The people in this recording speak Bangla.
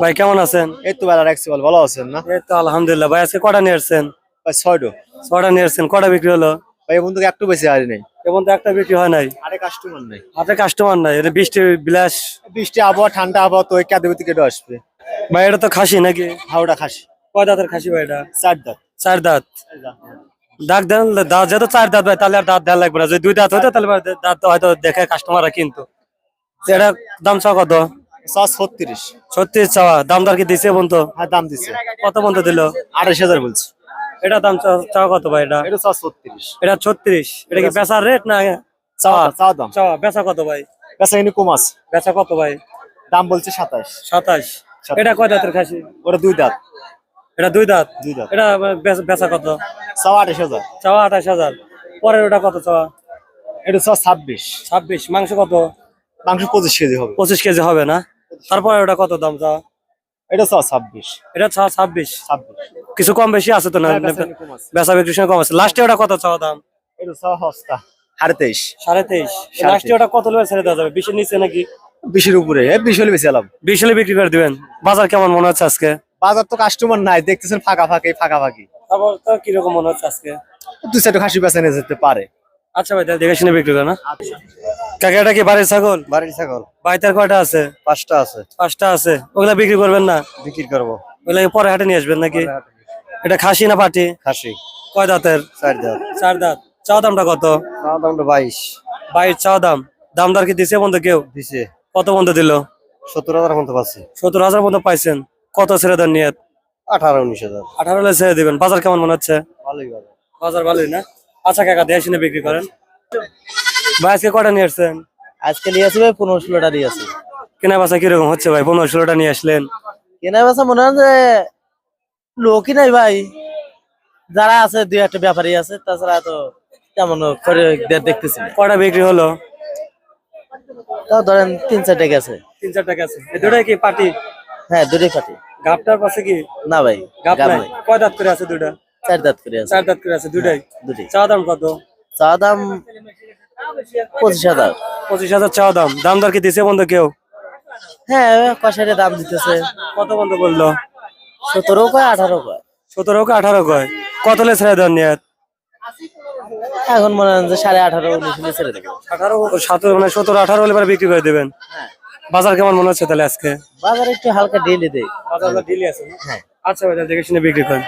ভাই কেমন আছেন? এই তো বেলা রাখছি বল ভালো আছেন না? এই তো আলহামদুলিল্লাহ। ভাই আজকে কটা নিয়ে আসছেন? ভাই ছয়টো। ছটা নিয়ে আসছেন। কটা বিক্রি হলো? ভাই বন্ধু একটু বেশি হারি নেই। এবং তো একটা বিক্রি হয় নাই? আরে কাস্টমার নাই। হাতে কাস্টমার নাই। এটা বৃষ্টি বিলাস। বৃষ্টি আবহাওয়া ঠান্ডা আবহাওয়া তো ওই কাদের থেকে আসবে। ভাই এটা তো খাসি নাকি? হাওড়া খাসি। কয় দাঁতের খাসি ভাই এটা? চার দাঁত। চার দাঁত। দাগ দেন দাঁত যেহেতু চার দাঁত ভাই তাহলে আর দাঁত দেওয়া লাগবে না। যদি দুই দাঁত হইতো তাহলে দাঁত হয়তো দেখে কাস্টমাররা কিন্তু। এটা দাম চাও কত? ছত্রিশ। সত্যি চাওয়া। দাম দর কি দিছে বন্ধু? হ্যাঁ দাম দিচ্ছে কত বন্ধু দিল? আড়াইশ হাজার বলছি। এটা দাম চাও- চাওয়া কত ভাই এটা? এটা ছত্রিশ। এটা ছত্রিশ। এটা কি বেচার রেট না চাওয়া চাওয়া? দাম। চাওয়া। বেচা কত ভাই? কাছে এনে কম আছে। বেচা কত ভাই? দাম বলছে সাতাশ। সাতাশ। এটা কয় দাঁতের খাসি? ওরা দুই দাঁত। এটা দুই দাঁত? দুই দাঁত। এটা বেচা কত? চাওয়া আঠাশ হাজার। চাওয়া আঠাশ হাজার। পরের ওটা কত চাওয়া? এটা চাওয়া ছাব্বিশ। ছাব্বিশ। মাংস কত? মাংস পঁচিশ কেজি হবে। পঁচিশ কেজি হবে না? তারপরে ওটা কত দাম চাওয়া এটা ছাব্বিশ। এটা ছাব্বিশ? ছাব্বিশ। কিছু কম বেশি আছে তো না? বেচা কম আছে। বিক্রির সময় কম আছে। লাস্টে ওটা কত দাম? এটা চাওয়া সস্তা। সাড়ে তেইশ। সাড়ে তেইশ। লাস্টে ওটা কত লোক ছেড়ে দেওয়া যাবে? বিশের নিচে নাকি? বিশের উপরে। এই বিশ হলে বেশি এলাম বিশ হলে বিক্রি করে দিবেন। বাজার কেমন মনে হচ্ছে আজকে? বাজার তো কাস্টমার নাই। দেখতেছেন ফাঁকা ফাঁকি ফাঁকা ফাঁকি। তারপর তো কীরকম মনে হচ্ছে আজকে? দু চারটে খাসি বেচা নিয়ে যেতে পারে। আচ্ছা ভাই তাহলে দেখে শুনে বিক্রি করে না? কাকা এটা কি বাড়ির ছাগল? বাড়ির ছাগল। বাড়িতে কয়টা আছে? পাঁচটা আছে। পাঁচটা আছে। ওগুলা বিক্রি করবেন না? বিক্রি করব। ওগুলা পরে হাটে নিয়ে আসবেন নাকি? এটা খাসি না পাটি? খাসি। কয় দাঁতের? চার দাঁত। চার দাঁত। চাওয়া দামটা কত? দামটা বাইশ। বাইশ চাওয়া দাম। দাম দর কি দিছে বন্ধু কেউ? দিছে। কত বন্ধু দিল? সত্তর হাজার মতো পাচ্ছি। সত্তর হাজার মতো পাইছেন। কত ছেড়ে দেন নিয়ে আঠারো উনিশ হাজার। আঠারো ছেড়ে দিবেন। বাজার কেমন মনে হচ্ছে? ভালোই বাজার ভালোই না? আচ্ছা কাকা দিয়ে শুনে বিক্রি করেন? ভাই আজকে কটা নিয়ে আসছেন? আজকে নিয়ে আসি ভাই পনেরো ষোলোটা নিয়ে আসি। কেনা বেচা কীরকম হচ্ছে ভাই? পনেরো ষোলোটা নিয়ে আসলেন। কেনা বেচা মনে হয় যে লোকই নাই ভাই। যারা আছে দুই একটা ব্যাপারী আছে তাছাড়া তো তেমন করে দেখতেছি কটা বিক্রি হলো? তাও ধরেন তিন চারটে গেছে। তিন চারটা গেছে। দুটাই কি পার্টি হ্যাঁ দুটোই পার্টি গাপটার পাশে কি? না ভাই গাপ গাব নাই। কয় দাঁত করে আছে দুটা? চার দাঁত করে আছে। চার দাঁত করে আছে দুটাই দুটি চা দাম কত? চা দাম পঁচিশ হাজার। পঁচিশ হাজার চা দাম। দাম দর কি দিছে বন্ধু কেউ? হ্যাঁ কষাইরে দাম দিতেছে। কত বন্ধু বলল? সতেরো কয় আঠারো কয়। সতেরো কে আঠারো কয়। কত লে ছেড়ে দেন নিয়ে এখন মনে হয় যে সাড়ে আঠারো উনিশ হলে ছেড়ে দেবো। আঠারো সতেরো মানে সতেরো আঠারো হলে বিক্রি করে দেবেন। বাজার কেমন মনে হচ্ছে তাহলে আজকে? বাজারে একটু হালকা ডেলি দেয়। বাজার ডিলি আছে হ্যাঁ। আচ্ছা ভাই দেখে শুনে বিক্রি করেন।